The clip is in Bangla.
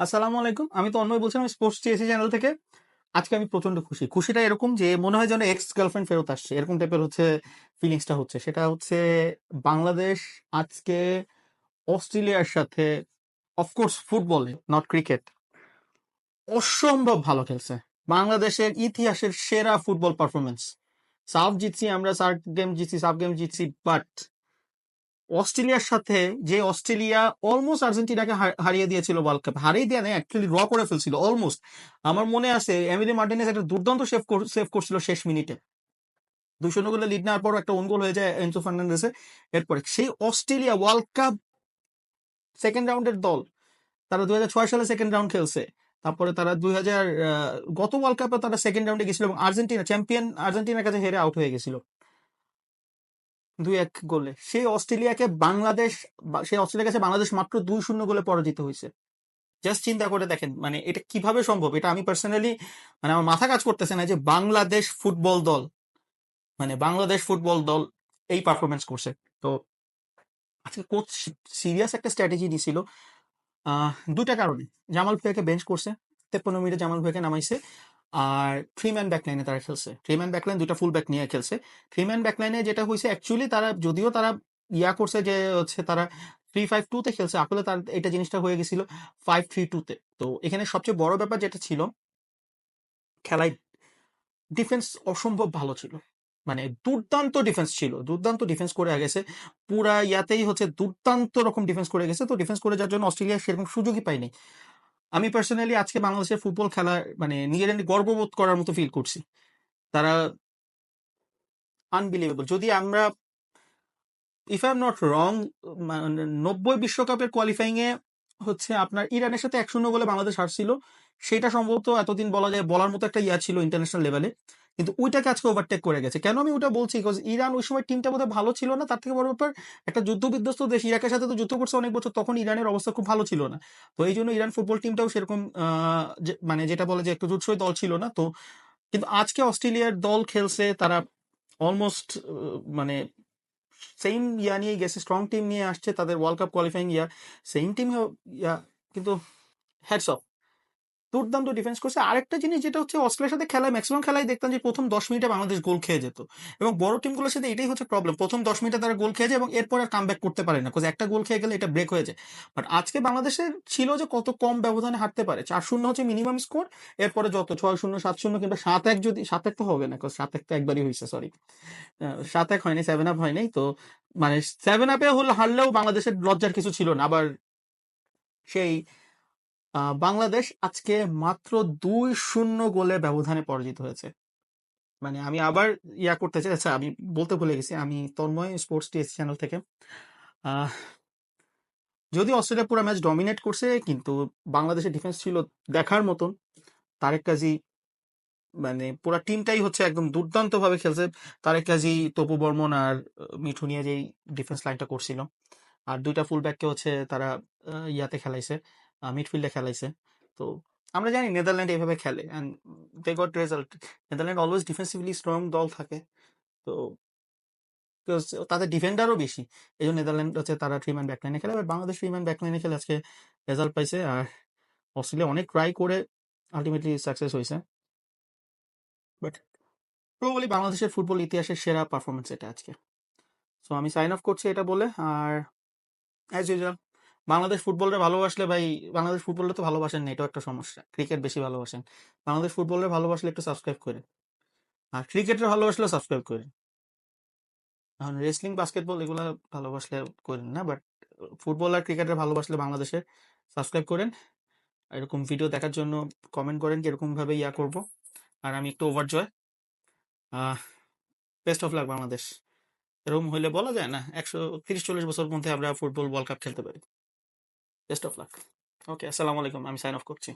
আসসালামু আলাইকুম। আমি তো অন্যই বলছিলাম স্পোর্টস টিএসি চ্যানেল থেকে। আজকে আমি প্রচণ্ড খুশি। খুশিটা এরকম যে, মনে হয় যেন এক্স গার্লফ্রেন্ড ফেরত আসছে। এরকম টাইপের হচ্ছে ফিলিংসটা হচ্ছে। সেটা হচ্ছে বাংলাদেশ আজকে অস্ট্রেলিয়ার সাথে অফকোর্স ফুটবলে নট ক্রিকেট অসম্ভব ভালো খেলছে। বাংলাদেশের ইতিহাসের সেরা ফুটবল পারফরমেন্স সাফ জিতছি আমরা সার্ক গেম জিতছি, সাফ গেম জিতছি বাট অস্ট্রেলিয়ার সাথে যে অস্ট্রেলিয়া অলমোস্ট আর্জেন্টিনাকে হারিয়ে দিয়েছিল ওয়ার্ল্ড কাপ হারিয়ে দেওয়া নেই অ্যাকচুয়ালি ড্র করে ফেলছিল অলমোস্ট আমার মনে আছে, এমিলি মার্টিনেস একটা দুর্দান্ত সেভ সেভ করছিল শেষ মিনিটে। দুই শূন্য গোলে লিড নেওয়ার পর একটা গোল হয়ে যায় এনসো ফার্নান্ডেসে এরপরে, সেই অস্ট্রেলিয়া ওয়ার্ল্ড কাপ সেকেন্ড রাউন্ডের দল, তারা দুই হাজার ছয় সালে সেকেন্ড রাউন্ড খেলছে। তারপরে তারা দুই হাজার গত ওয়ার্ল্ড কাপে তারা সেকেন্ড রাউন্ডে গেছিল এবং আর্জেন্টিনা চ্যাম্পিয়ন আর্জেন্টিনার কাছে হেরে আউট হয়ে গেছিল। দুই এক গোলে। সেই অস্ট্রেলিয়াকে বাংলাদেশ সেই অস্ট্রেলিয়ার কাছে বাংলাদেশ মাত্র দুই শূন্য গোলে পরাজিত হয়েছে। জাস্ট চিন্তা করে দেখেন মানে এটা কীভাবে সম্ভব? এটা আমি পার্সোনালি মানে আমার মাথা কাজ করতেছে না যে বাংলাদেশ ফুটবল দল মানে বাংলাদেশ ফুটবল দল এই পারফরমেন্স করছে। তো আজকে কোচ সিরিয়াস একটা স্ট্র্যাটেজি নিছিল দুটা কারণে। জামাল ভুঁইয়াকে বেঞ্চ করছে, তেপ্পান্ন মিনিটে জামাল ভুঁইয়াকে নামাইছে। আর থ্রি ম্যান ব্যাকলাইনে তারা খেলছে। থ্রি ম্যান ব্যাকলাইন দুটা ফুল ব্যাক নিয়ে খেলছে। থ্রি ম্যান ব্যাকলাইনে যেটা হয়েছে অ্যাকচুয়ালি তারা, যদিও তারা ইয়া করছে যে হচ্ছে তারা থ্রি ফাইভ টু তে খেলছে, আসলে তার এটা জিনিসটা হয়ে গেছিল ফাইভ থ্রি টু তে। তো এখানে সবচেয়ে বড় ব্যাপার যেটা ছিল, খেলায় ডিফেন্স অসম্ভব ভালো ছিল। মানে দুর্দান্ত ডিফেন্স ছিল, দুর্দান্ত ডিফেন্স করে গেছে। পুরা ইয়াতেই হচ্ছে দুর্দান্ত রকম ডিফেন্স করে গেছে। তো ডিফেন্স করে যাওয়ার জন্য অস্ট্রেলিয়া সেরকম সুযোগই পায়নি। আমি পার্সোনালি আজকে বাংলাদেশের ফুটবল খেলা মানে নিজের গর্ববোধ করার মতো ফিল করছি। তারা আনবিলিভেবল যদি আমরা if I am not wrong নব্বই বিশ্বকাপের কোয়ালিফাইং এ হচ্ছে আপনার ইরানের সাথে এক শূন্য বলে বাংলাদেশ হারছিল। সেটা সম্ভবত এতদিন বলা যায় বলার মতো একটা ইয়া ছিল ইন্টারন্যাশনাল লেভেলে কিন্তু ওইটাকে আজকে ওভারটেক করে গেছে। কেন আমি ওটা বলছি? বিকজ ইরান ওই সময় টিমটা বোধহয় ভালো ছিল না। তার থেকে বড় ব্যাপার, একটা যুদ্ধ বিধ্বস্ত দেশ, ইরাকের সাথে তো যুদ্ধ করছে অনেক বছর, তখন ইরানের অবস্থা খুব ভালো ছিল না। তো এই জন্য ইরান ফুটবল টিমটাও সেরকম মানে যেটা বলে যে একটু জুৎসই দল ছিল না। তো কিন্তু আজকে অস্ট্রেলিয়ার দল খেলছে, তারা অলমোস্ট মানে সেম ইয়া নিয়ে গেছে স্ট্রং টিম নিয়ে আসছে, তাদের world cup qualifying yeah same team yeah, কিন্তু হ্যাটস অফ দুর্দান্ত ডিফেন্স করছে। আরেকটা জিনিস যেটা হচ্ছে অস্ট্রেলিয়ার সাথে খেলায় ম্যাক্সিমাম খেলায় দেখতাম যে প্রথম দশ মিনিটে বাংলাদেশ গোল খেয়ে যেত। এবং বড় টিমগুলোর সাথে এটাই হচ্ছে প্রবলেম প্রথম দশ মিনিটে তারা গোল খেয়ে যায় এবং এরপর আর কাম করতে পারে না। একটা গোল খেয়ে গেলে এটা ব্রেক হয়ে যায়। বাট আজকে বাংলাদেশের ছিল যে কত কম ব্যবধানে হারতে পারে। চার শূন্য হচ্ছে মিনিমাম স্কোর এরপরে যত, ছয় শূন্য, সাত শূন্য কিংবা সাত এক যদি, সাত এক তো হবে না সাত এক তো একবারই হয়েছে সরি সাত এক হয়নি সেভেন আপ হয়নি। তো মানে সেভেন আপে হলে, হারলেও বাংলাদেশের লজ্জার কিছু ছিল না। আবার সেই বাংলাদেশ আজকে মাত্র দুই শূন্য গোলে ব্যবধানে পরাজিত হয়েছে। মানে আমি আবার ইয়া করতে চাই আচ্ছা আমি বলতে ভুলে গেছি, আমি তন্ময় স্পোর্টস টিএসি চ্যানেল থেকে। যদি অস্ট্রেলিয়া পুরো ম্যাচ ডমিনেট করছে, কিন্তু বাংলাদেশের ডিফেন্স ছিল দেখার মতন। তারেক কাজী মানে পুরো টিমটাই হচ্ছে একদম দুর্দান্ত ভাবে খেলছে। তারেক কাজী, তপু বর্মন আর মিঠু নিয়ে যেই ডিফেন্স লাইনটা করছিল। আর দুইটা ফুল ব্যাককে হচ্ছে তারা ইয়াতে খেলাইছে। মিডফিল্ডে খেলাইছে। তো আমরা জানি নেদারল্যান্ড এইভাবে খেলে and they got result Netherland always defensively strong দল থাকে। তো তাদের ডিফেন্ডারও বেশি। এই জন্য নেদারল্যান্ড হচ্ছে তারা থ্রি ম্যান ব্যাকলাইনে খেলে। বাট বাংলাদেশ থ্রি ম্যান ব্যাকলাইনে খেলে আজকে রেজাল্ট পাইছে আর অস্ট্রেলিয়া অনেক ট্রাই করে আলটিমেটলি সাকসেস হয়েছে বাট প্রবলি বাংলাদেশের ফুটবল ইতিহাসের সেরা পারফরমেন্স এটা আজকে। সো আমি সাইন অফ করছি এটা বলে আর অ্যাজ ইউজুয়াল বাংলাদেশ ফুটবলটা ভালোবাসলে ভাই, বাংলাদেশ ফুটবলটা তো ভালোবাসেন না, এটাও একটা সমস্যা। ক্রিকেট বেশি ভালোবাসেন। বাংলাদেশ ফুটবলের ভালোবাসলে একটু সাবস্ক্রাইব করে। আর ক্রিকেটের ভালোবাসলে সাবস্ক্রাইব করে। এখন রেসলিং বাস্কেটবল এগুলো ভালোবাসলে করেন না বাট ফুটবল আর ক্রিকেটের ভালোবাসলে বাংলাদেশে সাবস্ক্রাইব করেন। এরকম ভিডিও দেখার জন্য কমেন্ট করেন এরকম ইয়া করব। আর আমি একটু over Joy best of luck Bangladesh. এরকম হইলে বলা যায় না, একশো তিরিশ চল্লিশ বছর মধ্যে আমরা ফুটবল ওয়ার্ল্ড কাপ খেলতে পারি। বেস্ট অফ লাক ওকে আসসালামু আলাইকুম আমি সাইন অফ করছি।